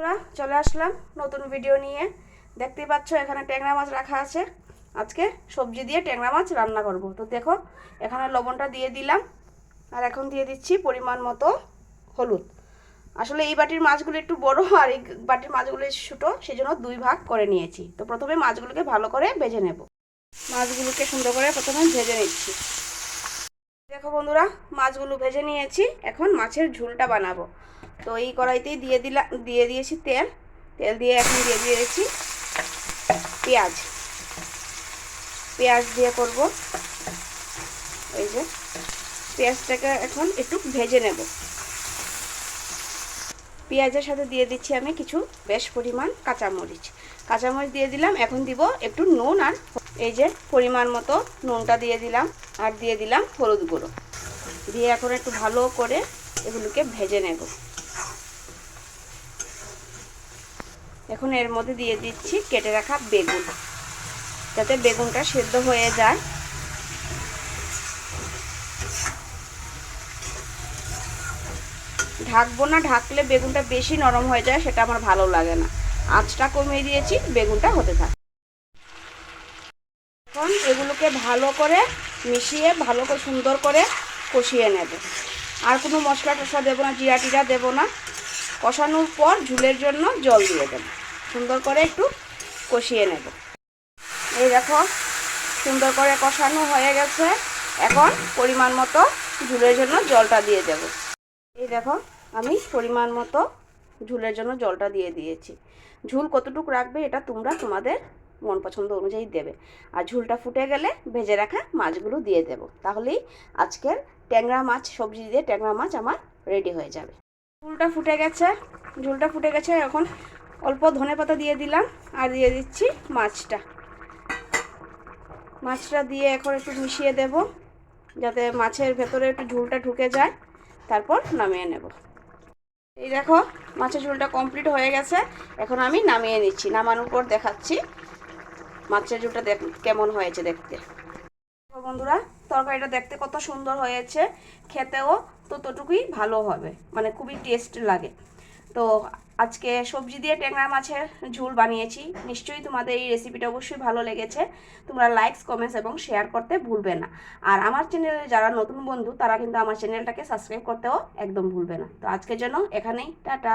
বন্ধুরা, চলে আসলাম নতুন ভিডিও নিয়ে। দেখতেই পাচ্ছ, এখানে ট্যাংরা মাছ রাখা আছে। আজকে সবজি দিয়ে ট্যাংরা মাছ রান্না করব। তো দেখো, এখানে লবণটা দিয়ে দিলাম। আর এখন দিয়ে দিচ্ছি পরিমাণ মতো হলুদ। আসলে এই বাটির মাছগুলো একটু বড় আর এই বাটির মাছগুলো ছোটো সেই জন্য দুই ভাগ করে নিয়েছি। তো প্রথমে মাছগুলোকে ভালো করে ভেজে নেব। মাছগুলোকে সুন্দর করে প্রথমে ভেজে নিচ্ছি। দেখো বন্ধুরা, মাছগুলো ভেজে নিয়েছি। এখন মাছের ঝোলটা বানাবো। তো এই কড়াইতেই দিয়ে দিলাম দিয়ে দিয়েছি তেল। তেল দিয়ে এখন দিয়ে দিয়েছি পেঁয়াজ। পেঁয়াজ দিয়ে করব। এই যে, পেঁয়াজটাকে এখন একটু ভেজে নেব। পেঁয়াজের সাথে দিয়ে দিচ্ছি আমি কিছু বেশ পরিমাণ কাঁচামরিচ। কাঁচামরিচ দিয়ে দিলাম, এখন দিব একটু নুন আর এই যে পরিমাণ মতো নুনটা দিয়ে দিলাম আর দিয়ে দিলাম হলুদ গুঁড়ো। দিয়ে এখন একটু ভালো করে এগুলোকে ভেজে নেব। এখন এর মধ্যে দিয়ে দিচ্ছি কেটে রাখা বেগুন। যাতে বেগুনটা সেদ্ধ হয়ে যায়। ঢাকবো না, ঢাকলে বেগুনটা বেশি নরম হয়ে যায়, সেটা আমার ভালো লাগে না। আঁচটা কমিয়ে দিয়েছি, বেগুনটা হতে থাকে। এখন এগুলোকে ভালো করে মিশিয়ে, ভালো করে সুন্দর করে কষিয়ে নেব। আর কোনো মশলা টশলা দেবো না জিরা টিরা দেবো না। কষানোর পর ঝুলের জন্য জল দিয়ে দেবো। সুন্দর করে একটু কষিয়ে নেব। এই দেখো, সুন্দর করে কষানো হয়ে গেছে। এখন পরিমাণ মতো ঝুলের জন্য জলটা দিয়ে দেব। এই দেখো, আমি পরিমাণ মতো ঝুলের জন্য জলটা দিয়ে দিয়েছি। ঝুল কতটুকু রাখবে এটা তোমরা তোমাদের মন পছন্দ অনুযায়ী দেবে। আর ঝুলটা ফুটে গেলে ভেজে রাখা মাছগুলো দিয়ে দেব। তাহলেই আজকের ট্যাংরা মাছ, সবজি দিয়ে ট্যাংরা মাছ আমার রেডি হয়ে যাবে। ঝুলটা ফুটে গেছে, ঝুলটা ফুটে গেছে। এখন অল্প ধনে পাতা দিয়ে দিলাম আর দিয়ে দিচ্ছি মাছটা। মাছটা দিয়ে এখন একটু মিশিয়ে দেব যাতে মাছের ভেতরে একটু ঝুলটা ঢুকে যায়। তারপর নামিয়ে নেব। এই দেখো, মাছের ঝোলটা কমপ্লিট হয়ে গেছে। এখন আমি নামিয়ে নিচ্ছি। নামানোর পর দেখাচ্ছি মাছের ঝোলটা দেখ, কেমন হয়েছে দেখতে। বন্ধুরা, তরকারিটা দেখতে কত সুন্দর হয়েছে। খেতেও ততটুকুই ভালো হবে। মানে খুবই টেস্ট লাগে। তো আজকে সবজি দিয়ে ট্যাংরা মাছের ঝোল বানিয়েছি। নিশ্চয়ই তোমাদের এই রেসিপিটা অবশ্যই ভালো লেগেছে। তোমরা লাইকস কমেন্টস এবং শেয়ার করতে ভুলবে না। আর আমার চ্যানেলে যারা নতুন বন্ধু, তারা কিন্তু আমার চ্যানেলটাকে সাবস্ক্রাইব করতেও একদম ভুলবে না। তো আজকের জন্য এখানেই। টাটা।